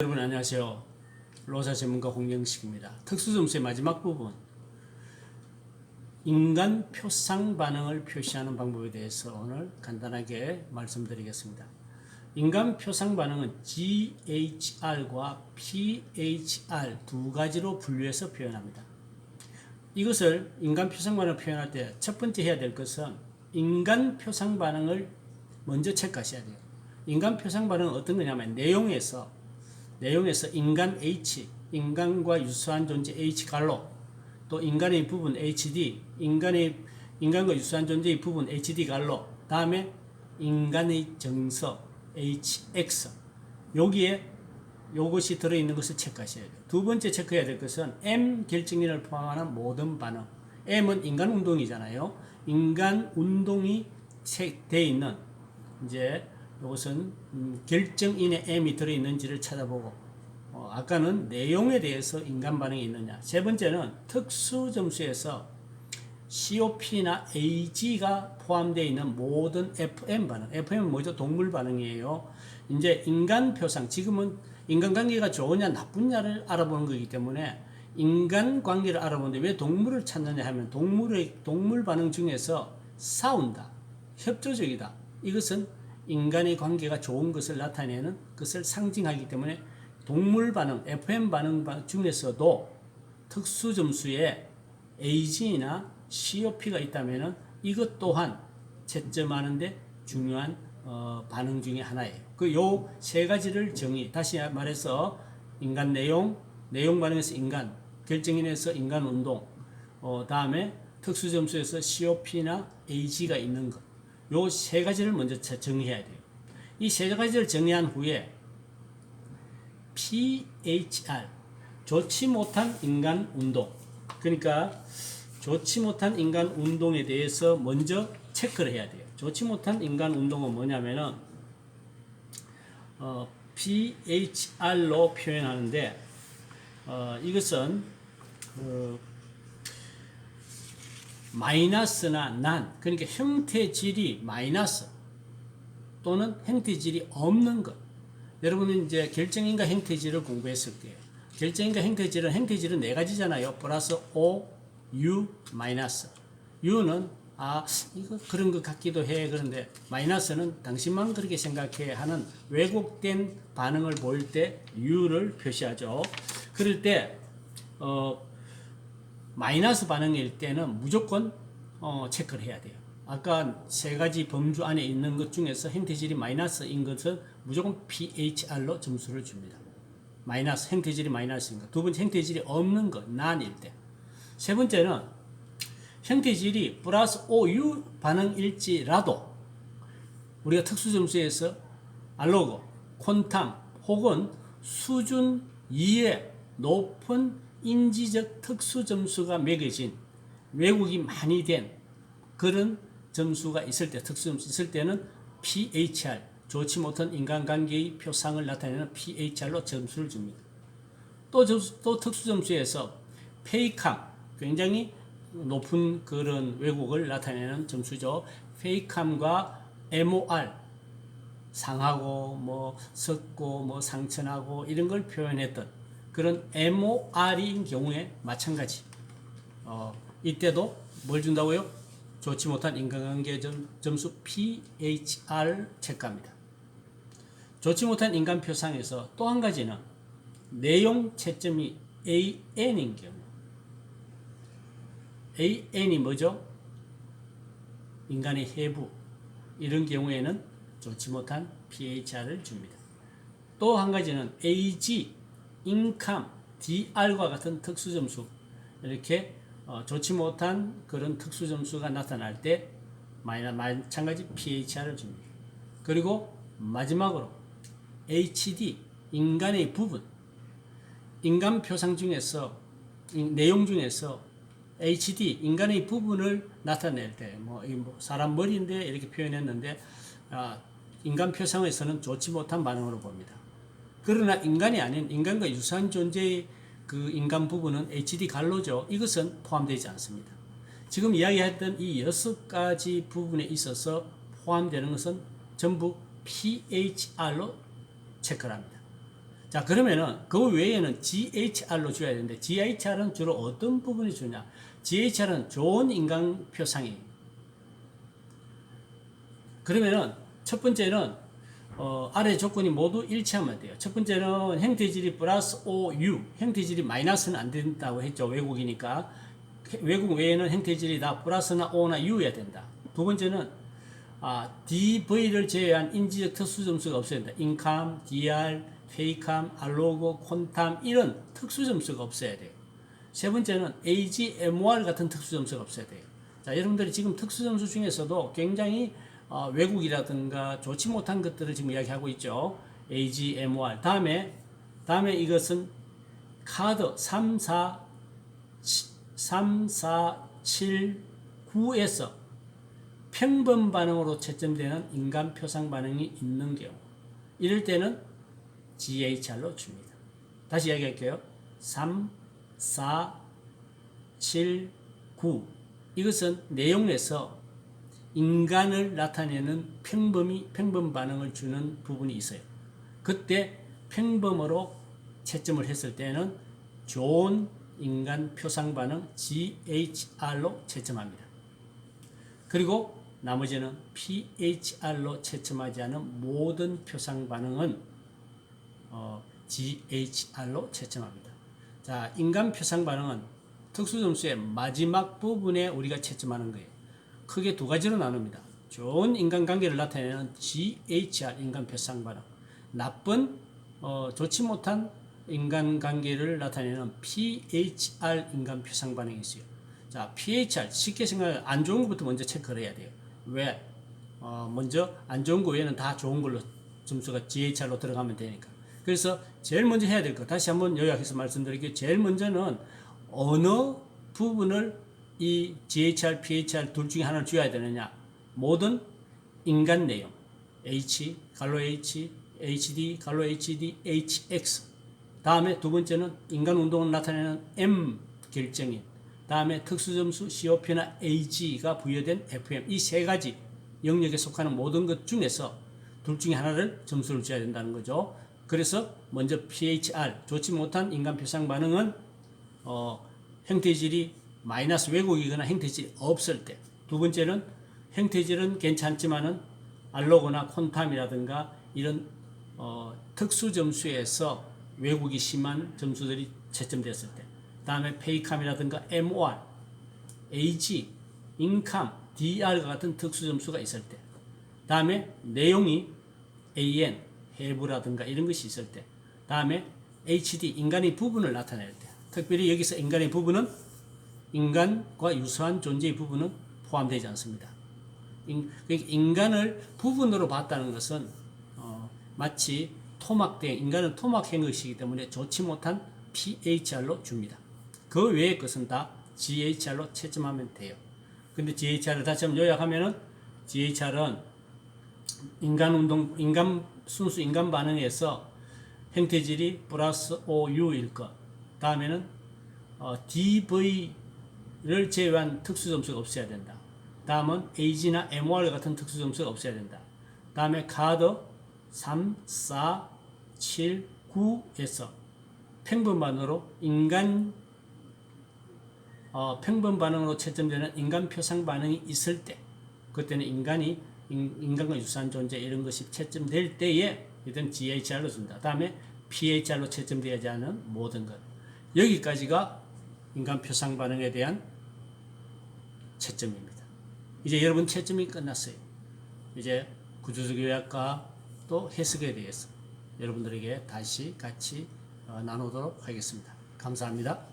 여러분 안녕하세요. 로사 전문가 홍영식입니다. 특수점수의 마지막 부분 인간 표상 반응을 표시하는 방법에 대해서 오늘 간단하게 말씀드리겠습니다. 인간 표상 반응은 GHR과 PHR 두 가지로 분류해서 표현합니다. 이것을 인간 표상 반응을 표현할 때 첫 번째 해야 될 것은 인간 표상 반응을 먼저 체크하셔야 돼요. 인간 표상 반응은 어떤 거냐면 내용에서 내용에서 인간 H, 인간과 유사한 존재 H 갈로, 또 인간의 부분 HD, 인간의 인간과 유사한 존재의 부분 HD 갈로, 다음에 인간의 정서 HX. 여기에 요것이 들어있는 것을 체크하셔야 돼요. 두 번째 체크해야 될 것은 M 결정인을 포함하는 모든 반응. M은 인간 운동이잖아요. 인간 운동이 되어 있는 이제 이것은 음, 결정인의 M이 들어있는지를 찾아보고 어, 아까는 내용에 대해서 인간 반응이 있느냐. 세 번째는 특수 점수에서 COP나 AG가 포함되어 있는 모든 FM 반응. FM은 뭐죠? 동물 반응이에요. 이제 인간 표상 지금은 인간관계가 좋으냐 나쁘냐를 알아보는 거기 때문에 인간 관계를 알아보는데 왜 동물을 찾느냐 하면 동물의 동물 반응 중에서 싸운다 협조적이다. 이것은 인간의 관계가 좋은 것을 나타내는 것을 상징하기 때문에 동물 반응, FM 반응 중에서도 특수 점수에 AG나 COP가 있다면 이것 또한 채점하는데 중요한 어, 반응 중의 하나예요. 그 요 세 가지를 정의, 다시 말해서 인간 내용, 내용 반응에서 인간, 결정인에서 인간 운동, 어, 다음에 특수 점수에서 COP나 AG가 있는 것. 요 세 가지를 먼저 정의해야 돼요. 이 세 가지를 정의한 후에 PHR 좋지 못한 인간 운동 그러니까 좋지 못한 인간 운동에 대해서 먼저 체크를 해야 돼요. 좋지 못한 인간 운동은 뭐냐면은 어, PHR로 표현하는데 어, 이것은 어, 마이너스나 난 그러니까 형태질이 마이너스 또는 형태질이 없는 것. 여러분은 이제 결정인과 형태질을 공부했을 거예요. 결정인과 형태질은 형태질은 네 가지잖아요. 플러스 O, U, 마이너스. U는 아 이거 그런 것 같기도 해 그런데 마이너스는 당신만 그렇게 생각해 하는 왜곡된 반응을 보일 때 U를 표시하죠. 그럴 때 어, 마이너스 반응일 때는 무조건 어, 체크를 해야 돼요. 아까 세 가지 범주 안에 있는 것 중에서 행태질이 마이너스인 것은 무조건 PHR로 점수를 줍니다. 마이너스, 행태질이 마이너스인 것. 두 번째, 행태질이 없는 것, 난일 때. 세 번째는 형태질이 플러스 OU 반응일지라도 우리가 특수 점수에서 알로그, 콘탐 혹은 수준 2의 높은 인지적 특수 점수가 매겨진 외국이 많이 된 그런 점수가 있을 때 특수 점수 있을 때는 PHR 좋지 못한 인간관계의 표상을 나타내는 PHR로 점수를 줍니다. 또, 점수, 또 특수 점수에서 페이캄 굉장히 높은 그런 왜곡을 나타내는 점수죠. 페이캄과 MOR 상하고 뭐 섞고 뭐 상처나고 이런 걸 표현했던 그런 MOR인 경우에 마찬가지. 어, 이때도 뭘 준다고요? 좋지 못한 인간관계 점, 점수 PHR 체크합니다. 좋지 못한 인간 표상에서 또 한 가지는 내용 채점이 AN인 경우. AN이 뭐죠? 인간의 해부. 이런 경우에는 좋지 못한 PHR을 줍니다. 또 한 가지는 AG, 인캄, DR과 같은 특수 점수. 이렇게 어, 좋지 못한 그런 특수 점수가 나타날 때 마찬가지 PHR을 줍니다. 그리고 마지막으로 HD 인간의 부분 인간 표상 중에서 내용 중에서 HD 인간의 부분을 나타낼 때뭐 뭐 사람 머리인데 이렇게 표현했는데 아, 인간 표상에서는 좋지 못한 반응으로 봅니다. 그러나 인간이 아닌 인간과 유사한 존재의 그 인간 부분은 HD 갈로죠. 이것은 포함되지 않습니다. 지금 이야기했던 이 여섯 가지 부분에 있어서 포함되는 것은 전부 PHR로 체크를 합니다. 자, 그러면은 그 외에는 GHR로 줘야 되는데 GHR은 주로 어떤 부분이 주냐? GHR은 좋은 인간 표상이. 그러면은 첫 번째는 어, 아래 조건이 모두 일치하면 돼요. 첫 번째는 행태질이 플러스 OU, 행태질이 마이너스는 안 된다고 했죠. 외국이니까. 외국 외에는 행태질이 다 플러스나 O나 U여야 된다. 두 번째는 아, DV를 제외한 인지적 특수 점수가 없어야 된다. 인캄, DR, 페이캄, 알로그, 콘탐 이런 특수 점수가 없어야 돼요. 세 번째는 AGMR 같은 특수 점수가 없어야 돼요. 자, 여러분들이 지금 특수 점수 중에서도 굉장히 어, 외국이라든가 좋지 못한 것들을 지금 이야기하고 있죠. AGMR. 다음에 다음에 이것은 카드 3, 4, 3, 4, 7, 9에서 평범 반응으로 채점되는 인간 표상 반응이 있는 경우 이럴 때는 GHR로 줍니다. 다시 이야기할게요. 3, 4, 7, 9 이것은 내용에서 인간을 나타내는 평범이 평범 반응을 주는 부분이 있어요. 그때 평범으로 채점을 했을 때는 좋은 인간 표상 반응 GHR로 채점합니다. 그리고 나머지는 PHR로 채점하지 않은 모든 표상 반응은 어, GHR로 채점합니다. 자, 인간 표상 반응은 특수 점수의 마지막 부분에 우리가 채점하는 거예요. 크게 두 가지로 나눕니다. 좋은 인간관계를 나타내는 GHR 인간 표상 반응, 나쁜 어, 좋지 못한 인간관계를 나타내는 PHR 인간 표상 반응이 있어요. 자, PHR 쉽게 생각해 안 좋은 것부터 먼저 체크를 해야 돼요. 왜? 어, 먼저 안 좋은 거 외에는 다 좋은 걸로 점수가 GHR로 들어가면 되니까. 그래서 제일 먼저 해야 될 거 다시 한번 요약해서 말씀드릴게요. 제일 먼저는 어느 부분을 이 GHR, PHR 둘 중에 하나를 줘야 되느냐. 모든 인간 내용. H, 갈로 H, HD, 갈로 HD, HX. 다음에 두 번째는 인간 운동을 나타내는 M 결정인. 다음에 특수점수 COP나 AG가 부여된 FM. 이 세 가지 영역에 속하는 모든 것 중에서 둘 중에 하나를 점수를 줘야 된다는 거죠. 그래서 먼저 PHR, 좋지 못한 인간 표상 반응은 어, 형태질이 마이너스 왜곡이거나 형태질이 없을 때. 두 번째는 형태질은 괜찮지만은 알로그나 콘탐이라든가 이런 어, 특수 점수에서 왜곡이 심한 점수들이 채점됐을 때. 다음에 페이캄이라든가 MOR, AG, 인캄, DR과 같은 특수 점수가 있을 때. 다음에 내용이 AN, 해부라든가 이런 것이 있을 때. 다음에 HD, 인간의 부분을 나타낼 때. 특별히 여기서 인간의 부분은 인간과 유사한 존재의 부분은 포함되지 않습니다. 인, 그러니까 인간을 부분으로 봤다는 것은 어, 마치 토막된 인간은 토막한 것이기 때문에 좋지 못한 PHR로 줍니다. 그 외의 것은 다 GHR로 채점하면 돼요. 근데 GHR을 다시 한번 요약하면은 GHR은 인간 운동, 인간 순수 인간 반응에서 형태질이 플러스 OU일 것. 다음에는 어, DV 를 제외한 특수 점수가 없어야 된다. 다음은 AG나 MOR 같은 특수 점수가 없어야 된다. 다음에 카드 3, 4, 7, 9에서 평범반으로 인간 어, 평범 반응으로 채점되는 인간 표상 반응이 있을 때 그때는 인간이 인, 간과 유사한 존재 이런 것이 채점될 때에 이든 GHR로 준다. 다음에 PHR로 채점되지 않은 모든 것. 여기까지가 인간 표상 반응에 대한 채점입니다. 이제 여러분 채점이 끝났어요. 이제 구조적 요약과 또 해석에 대해서 여러분들에게 다시 같이 어, 나누도록 하겠습니다. 감사합니다.